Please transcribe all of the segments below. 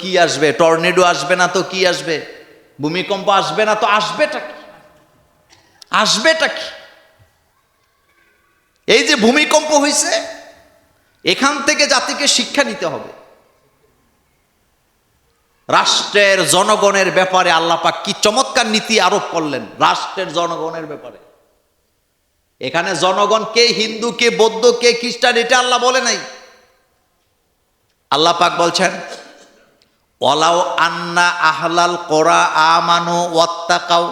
কি আসবে? টর্নেডো আসবে না তো কি আসবে? ভূমিকম্প আসবে না তো আসবেটা কি? আসবেটা কি? এই যে ভূমিকম্প হয়েছে এখান থেকে জাতিকে শিক্ষা নিতে হবে। রাষ্ট্রের জনগণের ব্যাপারে আল্লাপাক কি চমৎকার নীতি আরোপ করলেন রাষ্ট্রের জনগণের ব্যাপারে। এখানে জনগণ কে হিন্দু, কে বৌদ্ধ, কে খ্রিস্টান, এটা আল্লাহ বলে নাই। আল্লাহ পাক বলছেন ওয়ালাও আন্না আহলাল কোরা আমানু ওয়াত্তাকাও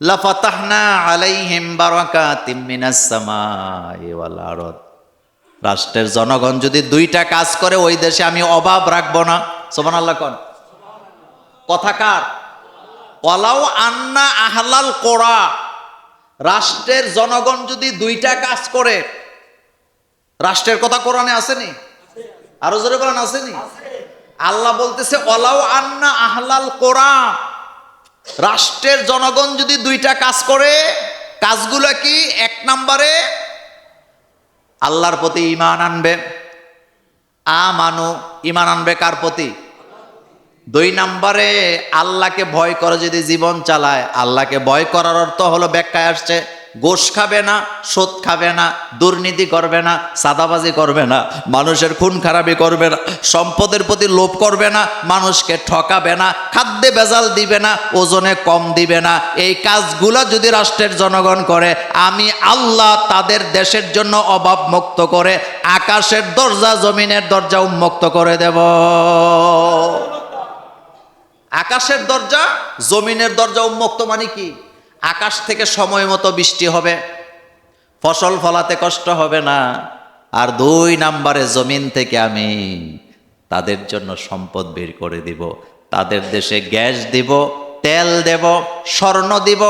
লাফাতাহনা আলাইহিম বারাকাতিম মিনাস সামাই ওয়াল আরদ। রাষ্ট্রের জনগণ যদি দুইটা কাজ করে, ওই দেশে আমি অভাব রাখব না। সুবহানাল্লাহ কোন? কথাকার ওয়ালাও আন্না আহলাল কোরা, রাষ্ট্রের জনগণ যদি দুইটা কাজ করে, রাষ্ট্রের কথা কোরআনে আসেনি? আরও জোরে কোরআন আসেনি? আল্লাহ বলতেছে অলাও আন্না আহলাল কোরআন। রাষ্ট্রের জনগণ যদি দুইটা কাজ করে, কাজগুলো কি? এক নম্বরে আল্লাহর প্রতি ইমান আনবে। আ মানু ইমান আনবে কার প্রতি? দুই নম্বরে আল্লাহকে ভয় করে যদি জীবন চালায়। আল্লাহকে ভয় করার অর্থ হলো ব্যাখ্যায় আসছে গোশ খাবে না, সোদ খাবে না, দুর্নীতি করবে না, সাদাবাজি করবে না, মানুষের খুন খারাপি করবে না, সম্পদের প্রতি লোভ করবে না, মানুষকে ঠকাবে না, খাদ্যে বেজাল দিবে না, ওজনে কম দিবে না। এই কাজগুলো যদি রাষ্ট্রের জনগণ করে, আমি আল্লাহ তাদের দেশের জন্য অভাব মুক্ত করে, আকাশের দরজা, জমিনের দরজা উন্মুক্ত করে দেব। আকাশের দরজা, জমিনের দরজা উন্মুক্ত মানে কি? আকাশ থেকে সময় মতো বৃষ্টি হবে, ফসল ফলাতে কষ্ট হবে না, আর দুই নাম্বারে জমিন থেকে আমি তাদের জন্য সম্পদ বের করে দিব, তাদের দেশে গ্যাস দিব, তেল দেব, স্বর্ণ দিব,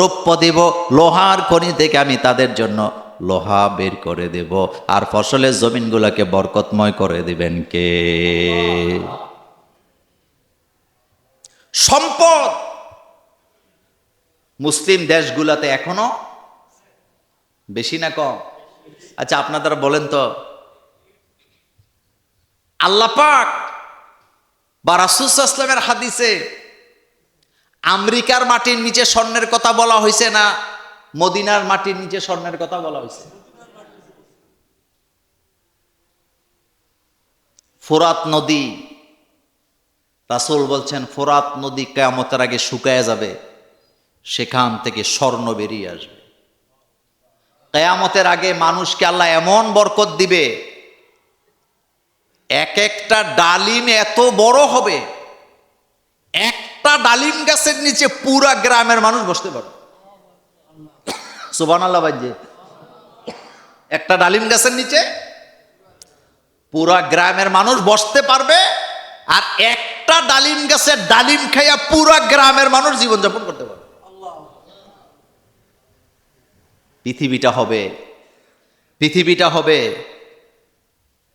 রৌপ্য দিব, লোহার খনি থেকে আমি তাদের জন্য লোহা বের করে দেব, আর ফসলের জমিনগুলোকে বরকতময় করে দিবেন কে? সম্পদ! মুসলিম দেশগুলোতে এখনও? বেশি না কম? আচ্ছা আপনারা বলেন তো। আল্লাপাক বা রাসুসাল্লামের হাদিসে আমেরিকার মাটির নিচে স্বর্ণের কথা বলা হয়েছে না মদিনার মাটির নিচে স্বর্ণের কথা বলা হয়েছে ফোরাত নদী। রাসুল বলছেন, ফোরাত নদী কেয়ামতের আগে শুকায় যাবে। সেখান থেকে স্বর্ণ বেরিয়ে আসবে। কেয়ামতের আগে মানুষকে আল্লাহ এমন বরকত দিবে, এক একটা ডালিম এত বড় হবে, একটা ডালিম গাছের নিচে পুরা গ্রামের মানুষ বসতে পারবে। সুবান আল্লাহ বাজ্যে একটা ডালিম গাছের নিচে পুরা গ্রামের মানুষ বসতে পারবে আর একটা ডালিম গাছের ডালিম খাইয়া পুরা গ্রামের মানুষ জীবনযাপন করতে পারবে। পৃথিবীটা হবে। পৃথিবীটা হবে।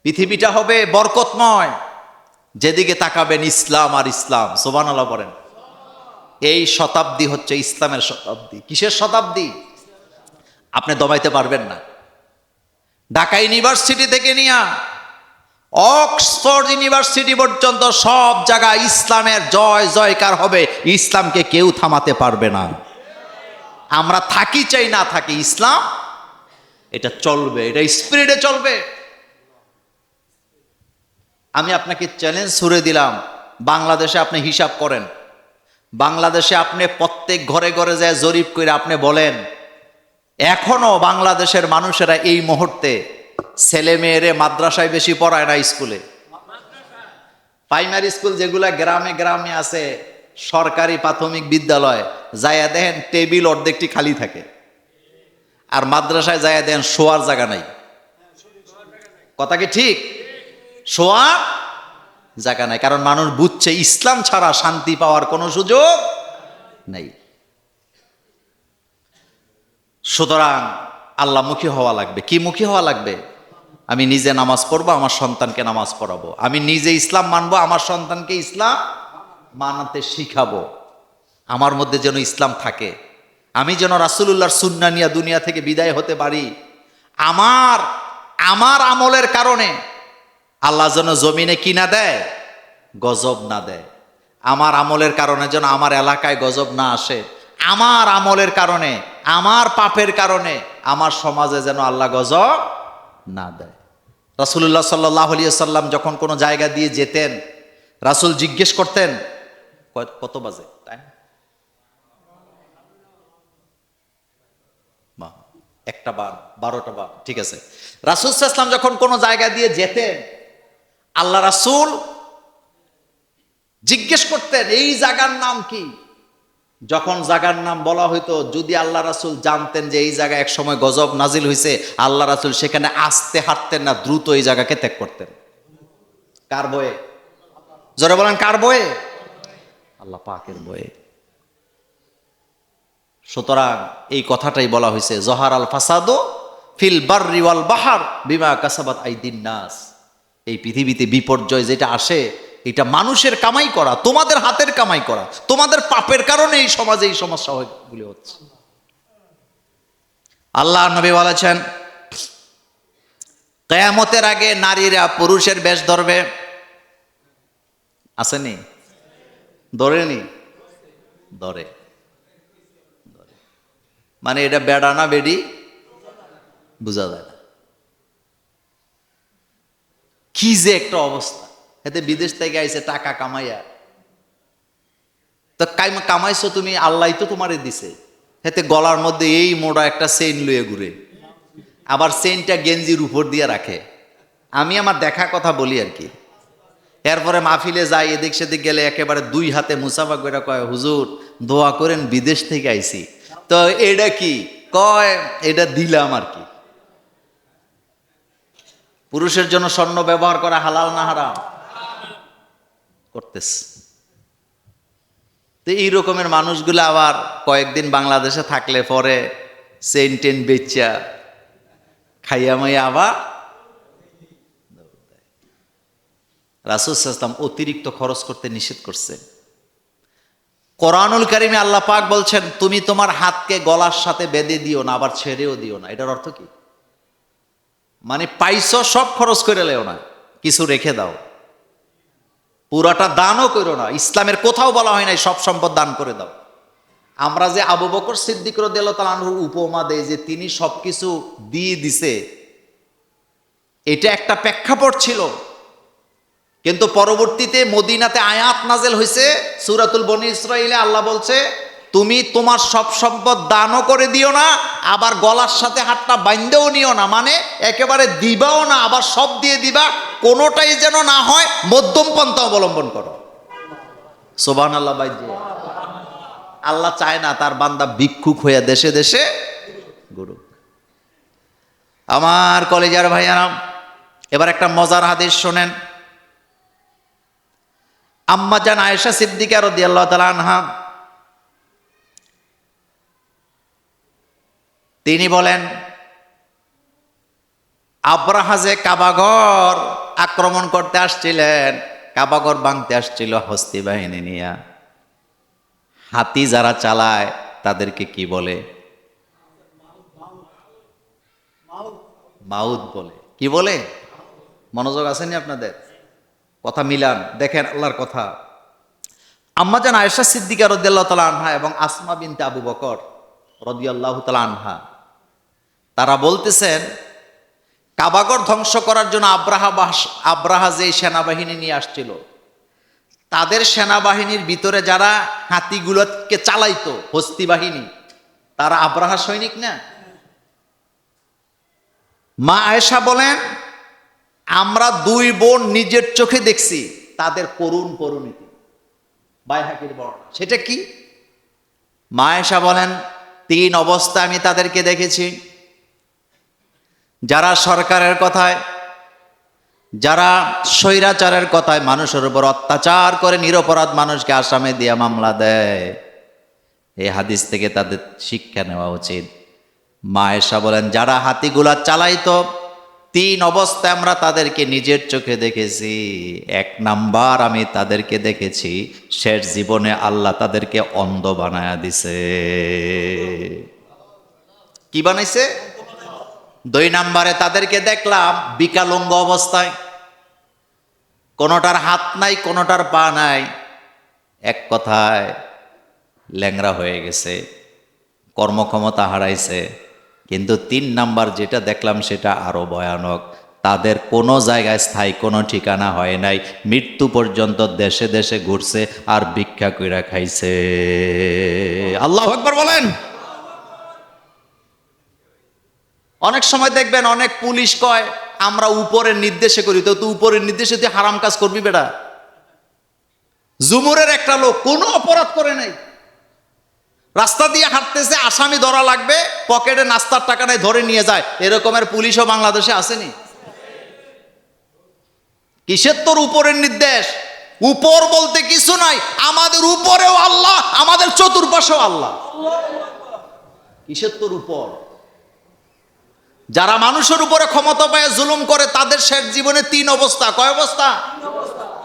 পৃথিবীটা হবে বরকতময়। যেদিকে তাকাবেন ইসলাম আর ইসলাম সোবান আল্লাহ বলেন। এই শতাব্দী হচ্ছে ইসলামের শতাব্দী। কিসের শতাব্দী? আপনি দমাইতে পারবেন না। ঢাকা ইউনিভার্সিটি থেকে নিয়া অক্সফোর্ড ইউনিভার্সিটি পর্যন্ত সব জায়গায় ইসলামের জয় জয়কার হবে। ইসলামকে কেউ থামাতে পারবে না। আমরা থাকি চাই, না থাকি, ইসলাম এটা চলবে, এটা স্পিরিটে চলবে। আমি আপনাকে চ্যালেঞ্জ ছুড়ে দিলাম, বাংলাদেশে আপনি হিসাব করেন। বাংলাদেশে আপনি প্রত্যেক ঘরে ঘরে যায় জরিপ করে আপনি বলেন, এখনও বাংলাদেশের মানুষেরা এই মুহূর্তে ছেলে মেয়েরে মাদ্রাসায় বেশি পড়ায় না স্কুলে। প্রাইমারি স্কুল যেগুলা গ্রামে গ্রামে আছে সরকারি প্রাথমিক বিদ্যালয় যাইয়া দেখেন টেবিল অর্ধেকটি খালি থাকে। আর মাদ্রাসায় যাইয়া দেখেন শোয়ার জায়গা নাই। কথা কি ঠিক? শোয়ার জায়গা নাই। কারণ মানুষ বুঝছে ইসলাম ছাড়া শান্তি পাওয়ার কোনো সুযোগ নেই। সুতরাং আল্লাহ মুখী হওয়া লাগবে। কি মুখী হওয়া লাগবে? আমি নিজে নামাজ পড়ব, আমার সন্তানকে নামাজ পড়াবো। আমি নিজে ইসলাম মানবো, আমার সন্তানকে ইসলাম মানাতে শিখাবো। আমার মধ্যে যেন ইসলাম থাকে। আমি যেন রাসুলুল্লাহর সুন্না নিয়া দুনিয়া থেকে বিদায় হতে পারি। আমার আমার আমলের কারণে আল্লাহ যেন জমিনে কিনা দেয়, গজব না দেয়। আমার আমলের কারণে যেন আমার এলাকায় গজব না আসে। আমার আমলের কারণে, আমার পাপের কারণে আমার সমাজে যেন আল্লাহ গজব না দেয়। রাসুল্লাহ সাল্লাহ সাল্লাম যখন কোনো জায়গা দিয়ে যেতেন, রাসুল জিজ্ঞেস করতেন "কয়- কত বাজে? টাইম বাহ, একটা বার বারোটা বার ঠিক আছে। রাসুল ইসলাম যখন কোনো জায়গা দিয়ে যেতেন আল্লাহ রাসুল জিজ্ঞেস করতেন এই জায়গার নাম কি? যখন জায়গার নাম বলা হইতো যদি আল্লাহ রাসুল জানতেন যে এই জায়গায় এক সময় গজব নাজিল হয়েছে আল্লাহ রাসুল সেখানে আসতে হাঁটতেন না দ্রুত এই জায়গাকে ত্যাগ করতেন। কার বয়ে? জোরে বলেন কার বয়ে? আল্লাহ পাকের বয়ে সুতরাং এই কথাটাই বলা হয়েছে, জহার আল ফাসাদো ফিল বার্রি ওয়াল বাহার বিমা কাসাবাত আইদিন নাস। এই পৃথিবীতে বিপর্যয় যেটা আসে, এটা মানুষের কামাই করা, তোমাদের হাতের কামাই করা, তোমাদের পাপের কারণে এই সমাজে এই সমস্যাগুলি হচ্ছে। আল্লাহ নবী বলেছেন, কেয়ামতের আগে নারীরা পুরুষের বেশ ধরবে। আসেনি? ধরেনি ধরে। মানে এটা বেড়া না বেডি? বোঝা যায় না। কি যে একটা অবস্থা। এতে বিদেশ থেকে আইসে টাকা কামাইয়া। তো কামাইছো তুমি? আল্লাহ তো তোমারে দিছে। এতে গলার মধ্যে এই মোড়া একটা চেইন লুয়ে ঘুরে। আবার চেইনটা গেঞ্জির উপর দিয়ে রাখে। আমি আমার দেখা কথা বলি আর কি। এরপরে মাহফিলে যাই, এদিক সেদিক গেলে একেবারে দুই হাতে মুসাফা করে কয়, হুজুর, দোয়া করেন, বিদেশ থেকে আইছি। তো এটা কি? কয়, এটা দিলাম আর কি। পুরুষের জন্য স্বর্ণ ব্যবহার করা হালাল না হারাম? করতেস। তো এই রকমের মানুষগুলো আবার কয়েকদিন বাংলাদেশে থাকলে পরে চেন টেন বেচা খাইয়া মাইয়া আবার রাসুসাল্লাম অতিরিক্ত খরচ করতে নিষেধ করছে কোরআনুল কারিমে আল্লাহ পাক বলছেন, তুমি তোমার হাতকে গলার সাথে বেঁধে দিও না, আবার ছেড়েও দিও না। এটার অর্থ কি? মানে পাইছো, সব খরচ করে লেও না, কিছু রেখে দাও। পুরাটা দানও করো না, ইসলামের কোথাও বলা হয় নাই, সব সম্পদ দান করে দাও। আমরা যে আবু বকর সিদ্দিক তালাহুর উপমা দেয় যে তিনি সবকিছু দিয়ে দিছে, এটা একটা প্রেক্ষাপট ছিল। কিন্তু পরবর্তীতে মদিনাতে আয়াত নাজেল হয়েছে সুরাতুল বনি ইসরাইলে আল্লাহ বলছে, তুমি তোমার সব সম্পদ দানও করে দিও না, আবার গলার সাথে হাতটা বাইন্দেও নিও না। মানে একেবারে দিবাও না, আবার সব দিয়ে দিবা, কোনোটাই যেন না হয়, মধ্যম পন্থা অবলম্বন করো। সোবান আল্লাহ বাইজে আল্লাহ চায় না তার বান্দা ভিক্ষুক হইয়া দেশে দেশে গুরু আমার কলেজার ভাইয়ারাম, এবার একটা মজার হাদিস শোনেন। আম্মা জান আয়েশা সিদ্দিকা রদিয়াল্লাহ তাআলা আনহা। তিনি বলেন আব্রাহাজে কাবাগর আক্রমণ করতে আসছিলেন কাবাগর ভাঙতে আসছিল হস্তি বাহিনী নিয়ে। হাতি যারা চালায়, তাদেরকে কি বলে? মাউদ বলে। কি বলে? মনোযোগ আসেনি আপনাদের? কথা মিলান, দেখেন আল্লাহর কথা। আম্মা জান আয়েশা সিদ্দিকা রদিয়াল্লাহ তালা আনহা এবং আসমা বিনতে আবু বকর রদিয়াল্লাহ তালা আনহা, তারা বলতেছেন, কাবাগর ধ্বংস করার জন্য আব্রাহা আব্রাহা যে সেনাবাহিনী নিয়ে আসছিল, তাদের সেনাবাহিনীর ভিতরে যারা হাতিগুলোকে চালাইতো, হস্তি বাহিনী, তারা আব্রাহা সৈনিক না? মা আয়েশা বলেন আমরা দুই বোন নিজের চোখে দেখছি, তাদের করুণ পরিণতি। বাইহাকির বর্ণনা। সেটা কি? মায়েশা বলেন, তিন অবস্থা আমি তাদেরকে দেখেছি। যারা সরকারের কথায়, যারা স্বৈরাচারের কথায় মানুষের উপর অত্যাচার করে নিরপরাধ মানুষকে আসামে দিয়ে মামলা দেয় এই হাদিস থেকে তাদের শিক্ষা নেওয়া উচিত। মায়েশা বলেন, যারা হাতিগুলা চালাইতো তিন অবস্থায় আমরা তাদেরকে নিজের চোখে দেখেছি। এক নাম্বার আমি তাদেরকে দেখেছি, শেষ জীবনে আল্লাহ তাদেরকে অন্ধ বানায়া দিছে। কি বানাইছে? দুই নাম্বারে তাদেরকে দেখলাম বিকালঙ্গ অবস্থায়। কোনোটার হাত নাই, কোনোটার পা নাই। এক কথায় ল্যাংরা হয়ে গেছে, কর্মক্ষমতা হারাইছে। কিন্তু তিন নাম্বার যেটা দেখলাম সেটা আরও ভয়ানক। তাদের কোনো জায়গায় স্থায়ী কোনো ঠিকানা হয় নাই। মৃত্যু পর্যন্ত দেশে দেশে ঘুরছে আর ভিক্ষা কইরা খাইছে। আল্লাহ একবার বলেন। অনেক সময় দেখবেন অনেক পুলিশ কয়, আমরা উপরের নির্দেশে করি। তো তুই উপরের নির্দেশে তুই হারাম কাজ করবি বেটা? জুমুরের একটা লোক কোনো অপরাধ করে নাই। রাস্তা দিয়ে হাঁটতেছে, আসামি ধরা লাগবে, পকেটে নাস্তার টাকা নাই, ধরে নিয়ে যায়। এরকমের পুলিশও বাংলাদেশে আসেনি। কিসের তোর উপরের নির্দেশ? উপর বলতে কিছু নাই। আমাদের উপরেও আল্লাহ, আমাদের চতুর্পাশেও আল্লাহ। কিসের তোর উপর? যারা মানুষের উপরে ক্ষমতা পায়, জুলুম করে, তাদের শেষ জীবনে তিন অবস্থা। কয় অবস্থা?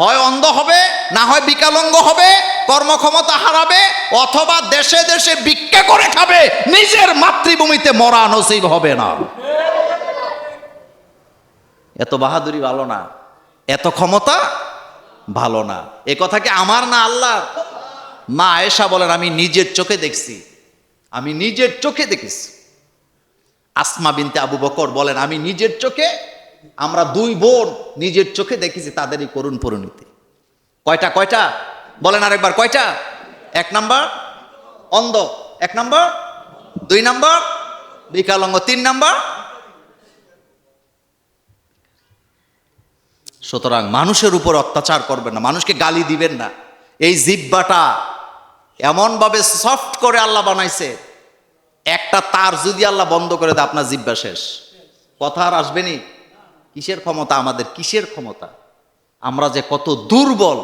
হয় অন্ধ হবে, না হয় বিকালঙ্গ হবে, কর্মক্ষমতা হারাবে, অথবা দেশে দেশে ভিক্ষা করে খাবে, নিজের মাতৃভূমিতে মরা নসিব হবে না। এত বাহাদুরি ভালো না, এত ক্ষমতা ভালো না। এ কথা কি আমার না আল্লাহ মা আয়েশা বলেন, আমি নিজের চোখে দেখছি, আমি নিজের চোখে দেখেছি। আসমা বিনতে আবু বকর বলেন, আমি নিজের চোখে আমরা দুই বোন নিজের চোখে দেখেছি তাদের এই করুণ পরিণতি। কয়টা কয়টা? বলেন আরেকবার, কয়টা? এক নাম্বার, অন্ধ। এক নাম্বার, দুই নাম্বার, বিকালঙ্গ। তিন নাম্বার। সুতরাং মানুষের উপর অত্যাচার করবেন না, মানুষকে গালি দিবেন না। এই জিব্বাটা এমনভাবে সফট করে আল্লাহ বানাইছে, একটা তার যদি আল্লাহ বন্ধ করে দেয়, আপনার জিব্বা শেষ। কথা আর আসবেনি কিসের ক্ষমতা? আমাদের কিসের ক্ষমতা? আমরা যে কত দুর্বল,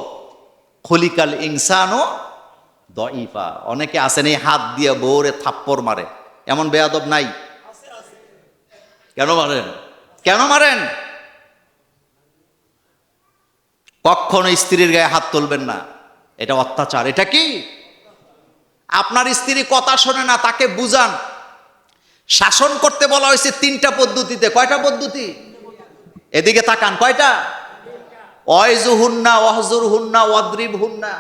খলিকাল ইনসানও দইফা অনেকে আসেন এই হাত দিয়ে বৌরে থাপ্পড় মারে। এমন বেয়াদব নাই? কেন মারেন? কেন মারেন? কখনো স্ত্রীর গায়ে হাত তুলবেন না। এটা অত্যাচার। এটা কি? আপনার স্ত্রী কথা শোনে না, তাকে বুঝান। শাসন করতে বলা হয়েছে তিনটা পদ্ধতিতে। কয়টা পদ্ধতি? এদিকে তাকান, কয়টা? অয়জু হুন্না অহজুর হুন্না অদ্রিব হুন্না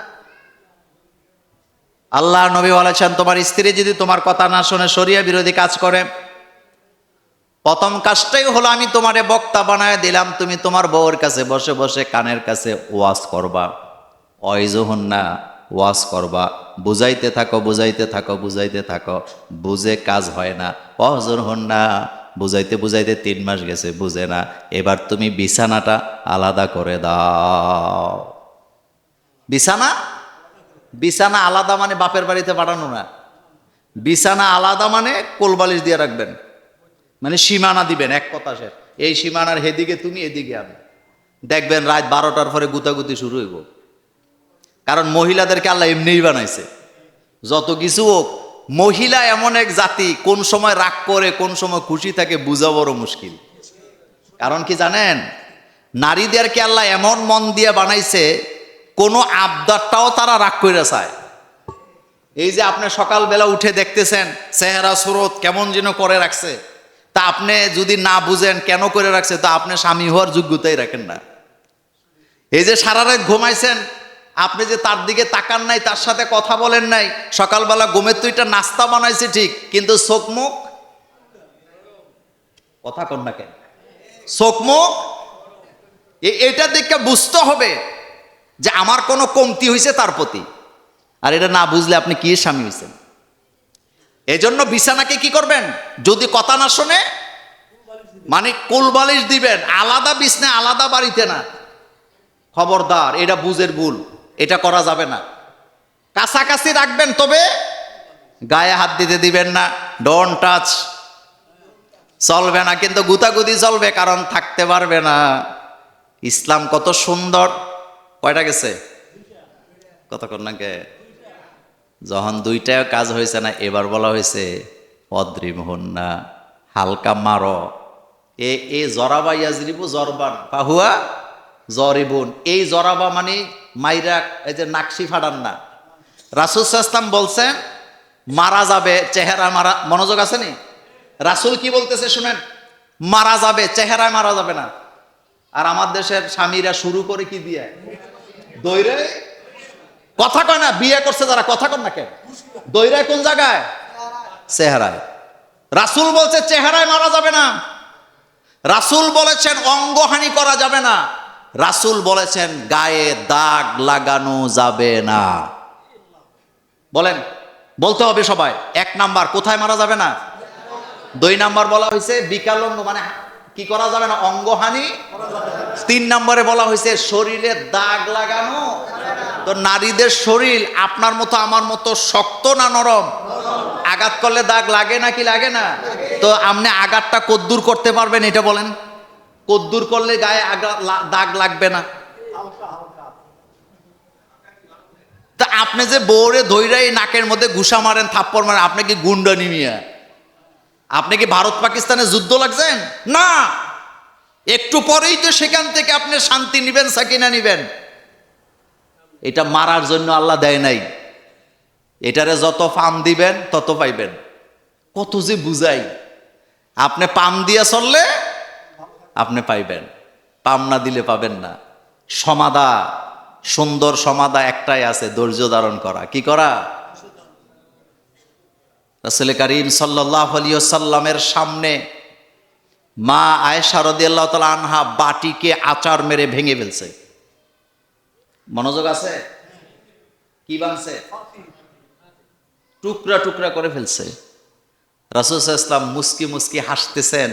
আল্লাহ নবী বলেছেন, তোমার স্ত্রী যদি তোমার কথা না শোনে সরিয়া বিরোধী কাজ করে, প্রথম কাজটাই হলো আমি তোমারে বক্তা বানায় দিলাম, তুমি তোমার বউয়ের কাছে বসে বসে কানের কাছে ওয়াজ করবা। অয়জুহুন না ওয়াজ করবা। বুঝাইতে থাকো বুঝাইতে থাকো বুঝাইতে থাকো, বুঝে কাজ হয় না। অহজুর হন না বুঝাইতে বুঝাইতে তিন মাস গেছে, বুঝে না। এবার তুমি বিছানাটা আলাদা করে দাও। বিছানা? বিছানা আলাদা মানে বাপের বাড়িতে পাঠানো না। বিছানা আলাদা মানে কোলবালিশ দিয়ে রাখবেন। মানে সীমানা দিবেন, এক কথা সে এই সীমানার হেদিকে তুমি এদিকে আমি দেখবেন রাত বারোটার পরে গুতাগুতি শুরু হইব। কারণ মহিলাদেরকে আল্লাহ এমনিই বানাইছে। যত কিছু হোক মহিলা এমন এক জাতি, কোন সময় রাগ করে, কোন সময় খুশি থাকে, বোঝা বড় মুশকিল। কারণ কি জানেন? নারীদেরকে আল্লাহ এমন মন দিয়ে বানাইছে, কোনো আবদারটাও তারা রাগ করে চায়। এই যে আপনি সকালবেলা উঠে দেখতেছেন, চেহারা, স্রোত কেমন যেন করে রাখছে। তা আপনি যদি না বুঝেন, কেন করে রাখছে, তা আপনি স্বামী হওয়ার যোগ্যতাই রাখেন না। এই যে সারা রাত ঘুমাইছেন আপনি যে তার দিকে তাকান নাই, তার সাথে কথা বলেন নাই, সকালবেলা ঘুমের তুইটা নাস্তা বানাইছে ঠিক, কিন্তু চোখমুখ কথা কন না কেন? এ- এটা দেখে বুঝতে হবে যে আমার কোনো কমতি হয়েছে তার প্রতি। আর এটা না বুঝলে আপনি কি স্বামী হয়েছেন এজন্য বিছানাকে কি করবেন? যদি কথা না শোনে মানে কোলবালিশ দিবেন, আলাদা বিছনা আলাদা বাড়িতে না। খবরদার, এটা বুঝের ভুল। এটা করা যাবে না। কাছাকাছি রাখবেন, তবে গায়ে হাত দিতে দিবেন না। ডন টাচ চলবে না, কিন্তু গুতাগুতি চলবে, কারণ থাকতে পারবে না। ইসলাম কত সুন্দর। কয়টা গেছে? কতক্ষণ নাকি? যখন দুইটাও কাজ হয়েছে না, এবার বলা হয়েছে, অদ্রিম হন না, হালকা মারো। এ এ জরাবা ইয়াজরিবু জরবান। পাহুয়া? জরিবুন। এই জরাবা মানে মাইরা এই যে নাকশি ফাটান না। রাসুল সাস্তাম বলছেন, মারা যাবে, চেহারা মারা, মনোযোগ আছে নি? রাসুল কি বলতেছে শুনেন, মারা যাবে চেহারায় মারা যাবে না। আর আমার দেশের স্বামীরা শুরু করে কি দিয়ে দৈরে? কথা কয় না, বিয়ে করছে যারা, কথা কন না কেন? দৈরায় কোন জায়গায়? চেহারায়। রাসুল বলছে, চেহারায় মারা যাবে না। রাসুল বলেছেন, অঙ্গহানি করা যাবে না। রাসুল বলেছেন, গায়ে দাগ লাগানো যাবে না। বলেন, বলতে হবে সবাই, এক নাম্বার কোথায় মারা যাবে না? দুই নাম্বার বলা হয়েছে বিকাল অঙ্গ মানে কি করা যাবে না, অঙ্গহানি? তিন নম্বরে বলা হয়েছে শরীরে দাগ লাগানো। তো নারীদের শরীর আপনার মতো, আমার মতো শক্ত না নরম? আঘাত করলে দাগ লাগে নাকি লাগে না? তো আপনি আঘাতটা কদ্দুর করতে পারবেন, এটা বলেন। কদ্দুর করলে গায়ে আগা- দাগ লাগবে না। তা আপনি যে বউরে ধৈরাই নাকের মধ্যে ঘুষা মারেন থাপ্পড় মারেন আপনি কি গুন্ডা নিমিয়া? আপনি কি ভারত পাকিস্তানে যুদ্ধ লাগছেন? না! একটু পরেই তো সেখান থেকে আপনি শান্তি নিবেন সাকিনা নিবেন। এটা মারার জন্য আল্লাহ দেয় নাই। এটারে যত পাম দিবেন তত পাইবেন। কত যে বুঝাই। আপনি পাম দিয়ে চললে আপনি পাইবেন। পাম না দিলে পাবেন না। সমাধা সুন্দর সমাধা একটাই আছে, ধৈর্য ধারণ করা। কি করা? রাসুল করিম সাল্লাহ সাল্লামের সামনে মা আয়েশা রদিয়াল্লাহ তালা আনহা বাটিকে আচার মেরে ভেঙে ফেলছে। মনোযোগ আছে? কি বানছে? টুকরা টুকরা করে ফেলছে। রাসুল ইসলাম মুস্কি মুস্কি হাসতেছেন।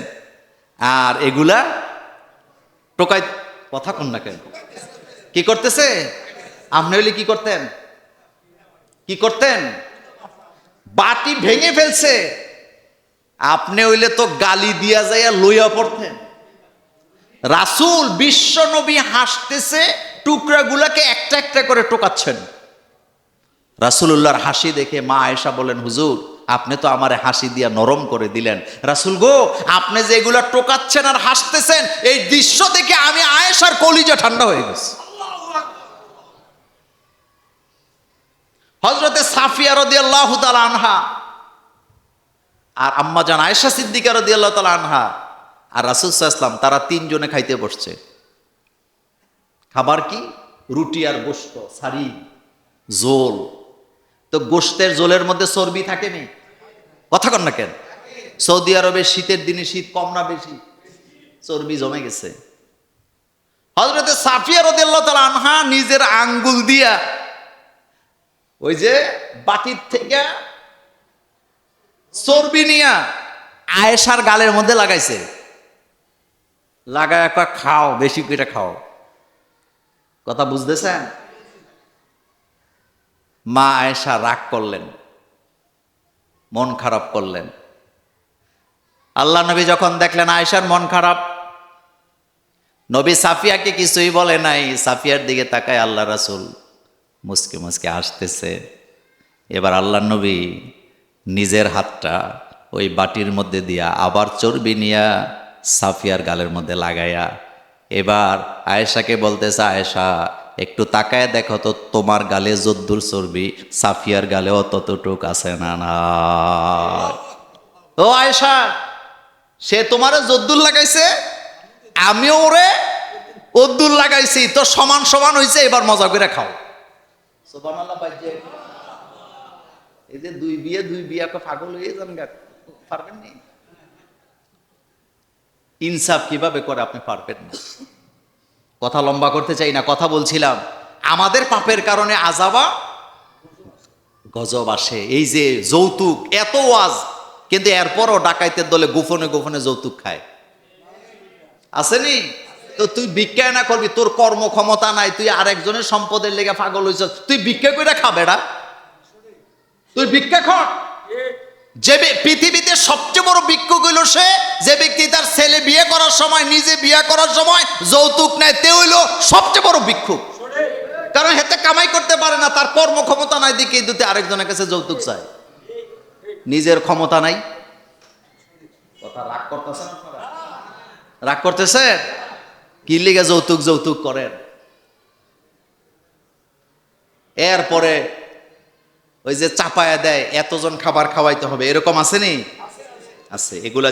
আর এগুলা টোকাই কথা কন না কেন? কি করতেছে আপনি হইলে কি করতেন? কি করতেন? বাটি ভেঙে ফেলছে। আপনি হইলে তো গালি দিয়া যাইয়া লইয়া পড়তেন। রাসুল বিশ্ব নবী হাসতেছে, টুকরাগুলাকে একটা একটা করে টোকাচ্ছেন। রাসুলুল্লাহর হাসি দেখে মা আয়েশা বলেন, হুজুর আপনি তো আমারে হাসি দিয়া নরম করে দিলেন। রাসুল গো, আপনি যে এগুলা টোকাচ্ছেন আর হাসতেছেন, এই দৃশ্য দেখে আমি আয়েশার কলিজা ঠান্ডা হয়ে গেছে। হজরতে সাফিয়া রদিয়াল্লাহ তালা আনহা আর আম্মা জান আয়েশা সিদ্দিকা রদিয়াল্লাহ তালা আনহা আর রাসুল ইসলাম তারা তিনজনে খাইতে বসছে। খাবার কি? রুটি আর গোস্ত সারি জোল তো গোস্তের জোলের মধ্যে চর্বি থাকে নি? কথা কন না কেন? সৌদি আরবে শীতের দিনে শীত কম না বেশি? চর্বি জমে গেছে। হজরতে সাফিয়া রদিয়াল্লাহ আনহা নিজের আঙ্গুল দিয়া ওই যে বাটির থেকে চর্বি নিয়া আয়েশার গালের মধ্যে লাগাইছে। লাগায় একটা খাও, বেশি করে খাও। কথা বুঝতেছেন? মা আয়েশা রাগ করলেন, মন খারাপ করলেন। আল্লাহ নবী যখন দেখলেন আয়েশার মন খারাপ, নবী সাফিয়াকে কিছুই বলে নাই, সাফিয়ার দিকে তাকায় আল্লাহ রাসুল মুসকে মুসকে আসতেছে এবার আল্লাহ নবী নিজের হাতটা ওই বাটির মধ্যে দিয়া আবার চর্বি নিয়া সাফিয়ার গালের মধ্যে লাগাইয়া, এবার আয়েশাকে বলতেছে, আয়েশা একটু তাকায় দেখো তো তোমার গালে যদ্দুর চর্বি, সাফিয়ার গালেও ততটুক আছে না না। ও আয়েশা, সে তোমারে যদ্দুর লাগাইছে? আমিও ওরে অদ্দুর লাগাইছি, তো সমান সমান হয়েছে এবার মজা করে খাও। এই যে দুই বিয়ে, দুই বিয়াকে পাগল হয়ে যান পারবেন নি? ইনসাফ কীভাবে করে আপনি পারবেন না? কথা লম্বা করতে চাই না, কথা বলছিলাম। আমাদের পাপের কারণে আজাবা গজব আসে। এই যে যৌতুক, এত ওয়াজ, কিন্তু এরপরও ডাকাইতের দলে গোপনে গোপনে যৌতুক খায়। আসেনি তো তুই ভিক্ষা না করবি, তোর কর্ম ক্ষমতা নাই, তুই আরেকজনের সম্পদের লেগে পাগল হয়েছ তুই ভিক্ষা করে খাবে না তুই ভিক্ষা খর যে পৃথিবীতে সবচেয়ে বড় ভিক্ষুক হইল সে, যে ব্যক্তি তার ছেলে বিয়ে করার সময়, নিজে বিয়ে করার সময় যৌতুক নেয়, তে হইল সবচেয়ে বড় ভিক্ষুক। কারণ হেতে কামাই করতে পারে না, তার কর্ম ক্ষমতা নাই দিকে দুতে আরেকজনের কাছে যৌতুক চায়। নিজের ক্ষমতা নাই। কথা রাগ করতেছেন রাগ করতেছে কি লিগে যৌতুক যৌতুক করেন? এরপরে ওই যে চাপায়া দেয় এতজন খাবার খাওয়াইতে হবে এরকম আছে নি? আছে এগুলা